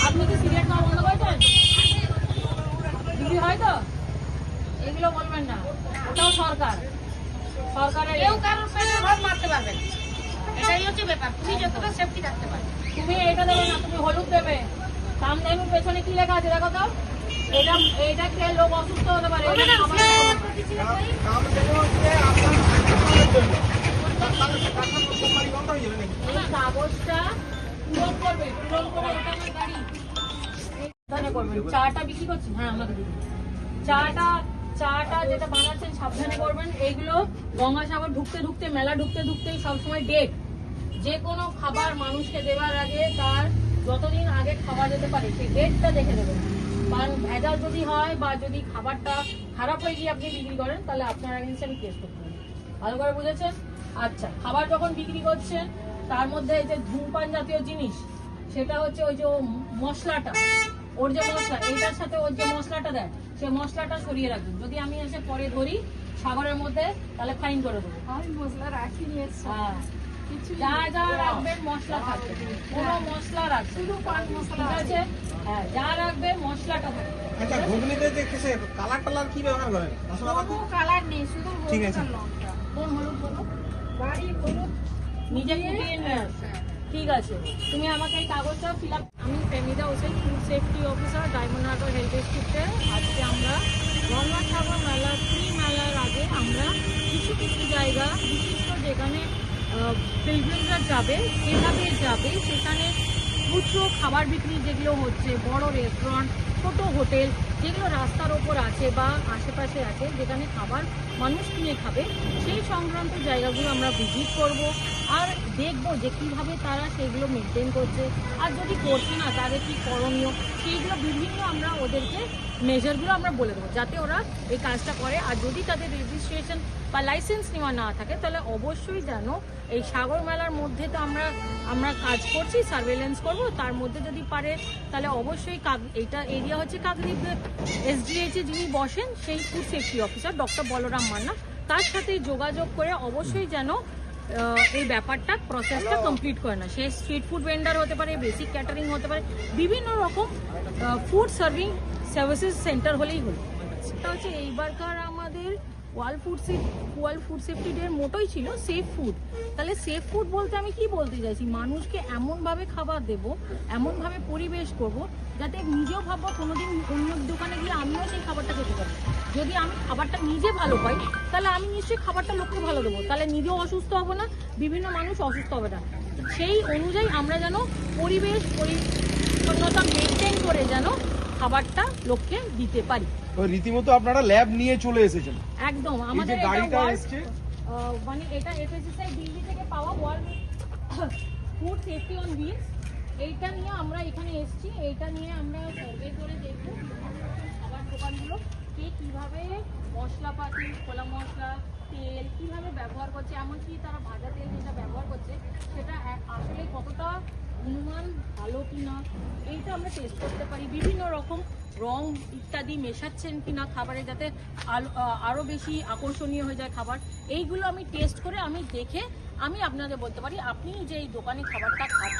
আপনি কি সিগারেট খাওয়া বন্ধ করেছেন? দিদি হয় তো? এগুলো বলবেন না। ওটাও সরকার। সরকারের কেউ কারোর পেটে ভাত মারতে পারবে এটাই হচ্ছে ব্যাপার। তুমি যতটা সেফটি থাকতে পারবে তুমি এটা দেবে না তুমি হলুদ দেবে। সামনে পেছনে কি লেখা আছে দেখো তো। এটা এটা খেয়ে লোক অসুস্থ হতে পারে হবে এটা না, খাবার সে- খাওয়া। এই ঢুকতে ঢুকতে মেলা ঢুকতে সবসময় ডেট। যে খাবার মানুষকে দেওয়ার আগে তার যতদিন আগে খাওয়া যেতে পারে সেই ডেটটা দেখে দেবেন কারণ ভেজাল যদি হয় বা যদি খাবারটা খারাপ হয়ে গিয়ে আপনি বিক্রি করেন, তাহলে আপনার এগেন্সে আমি কেস করতে ভালো করে বুঝেছেন আচ্ছা খাবার যখন বিক্রি করছেন তার মধ্যে এই যে ধূমপান জাতীয় জিনিস সেটা হচ্ছে ওই যে মশলাটা ওর যে মশলা এইটার সাথে ওর যে মশলাটা দেয় সে মশলাটা সরিয়ে রাখবেন যদি আমি এসে পরে ধরি সাগরের মধ্যে তাহলে ফাইন করে দেবো। আমি মশলা রাখিনি হ্যাঁ। যা যা রাখবেন মশলা থাকবে। কোনো মশলা রাখবে শুধু পান মশলা ঠিক আছে? হ্যাঁ যা রাখবে মশলাটা থাকবে। আচ্ছা ঘুগনিতে যে কিসে কালার টালার কি ব্যবহার করেন? মশলা কালার নেই শুধু ঠিক আছে। কোন হলুদ বলো ঠিক আছে। তুমি আমাকে এই আমি হোসেন সেফটি অফিসার হেলথ আজকে আমরা মেলা মেলার আগে আমরা কিছু কিছু জায়গা যেখানে যাবে যাবে, সেখানে খুচরো খাবার বিক্রি যেগুলো হচ্ছে, বড় রেস্টুরেন্ট ছোট হোটেল, যেগুলো রাস্তার ওপর আছে বা আশেপাশে আছে, যেখানে খাবার মানুষ কিনে খাবে, সেই সংক্রান্ত জায়গাগুলো আমরা ভিজিট করব আর দেখব যে কীভাবে তারা সেগুলো মেনটেন করছে। আর যদি করছে না, তাদের কী করণীয়, সেইগুলো বিভিন্ন আমরা ওদেরকে মেজারগুলো আমরা বলে দেবো, যাতে ওরা এই কাজটা করে। আর যদি তাদের রেজিস্ট্রেশন বা লাইসেন্স নেওয়া না থাকে, তাহলে অবশ্যই যেন এই সাগর মেলার মধ্যে তো আমরা আমরা কাজ করছি সার্ভেলেন্স করব। তার মধ্যে যদি পারে, তাহলে অবশ্যই এইটা এরিয়া হচ্ছে কাকদ্বীপ এসডিএইচে যিনি বসেন সেই food safety officer doctor Balaram Manna. তার সাথে যোগাযোগ করে অবশ্যই যেন এই ব্যাপারটা প্রসেসটা কমপ্লিট করে না সে স্ট্রিট ফুড ভেন্ডার হতে পারে বেসিক ক্যাটারিং হতে পারে বিভিন্ন রকম ফুড সার্ভিং সার্ভিসেস সেন্টার হলেই হলো। সেটা হচ্ছে এইবারকার world food world food safety day মোটোই ছিল সেফ ফুড তাহলে সেফ ফুড বলতে আমি কি বলতে চাইছি? মানুষকে এমনভাবে খাবার দেব, এমনভাবে পরিবেশ করব, যাতে নিজেও ভাববো কোনোদিন অন্য দোকানে গিয়ে আমিও সেই খাবারটা খেতে পারি। যদি আমি খাবারটা নিজে ভালো পাই, তাহলে আমি নিশ্চয়ই খাবারটা লোককে ভালো দেবো। তাহলে নিজেও অসুস্থ হব না, বিভিন্ন মানুষ অসুস্থ হবে না। সেই অনুযায়ী আমরা যেন পরিবেশ পরিচ্ছন্নতা মেনটেন করে যেন খাবারটা লোককে দিতে পারি। রীতিমতো আপনারা ল্যাব নিয়ে চলে এসেছেন। একদম আমাদের গাড়িটা মানে এটা এফএসএসআই দিল্লি থেকে পাওয়া world food safety on wheels এইটা নিয়ে আমরা এখানে এসেছি। এইটা নিয়ে আমরা সার্ভে করে দেখব খাবার দোকানগুলো কে কীভাবে মশলাপাতি খোলা মশলা তেল কীভাবে ব্যবহার করছে এমনকি তারা ভাজা তেল যেটা ব্যবহার করছে সেটা আসলে কতটা অনুমান ভালো কি না, এইটা আমরা টেস্ট করতে পারি। বিভিন্ন রকম রং ইত্যাদি মেশাচ্ছেন কি না খাবারে যাতে আরও আরও বেশি আকর্ষণীয় হয়ে যায় খাবার। এইগুলো আমি টেস্ট করে আমি দেখে আমি আপনাদের বলতে পারি, আপনি যে এই দোকানে খাবারটা খাচ্ছেন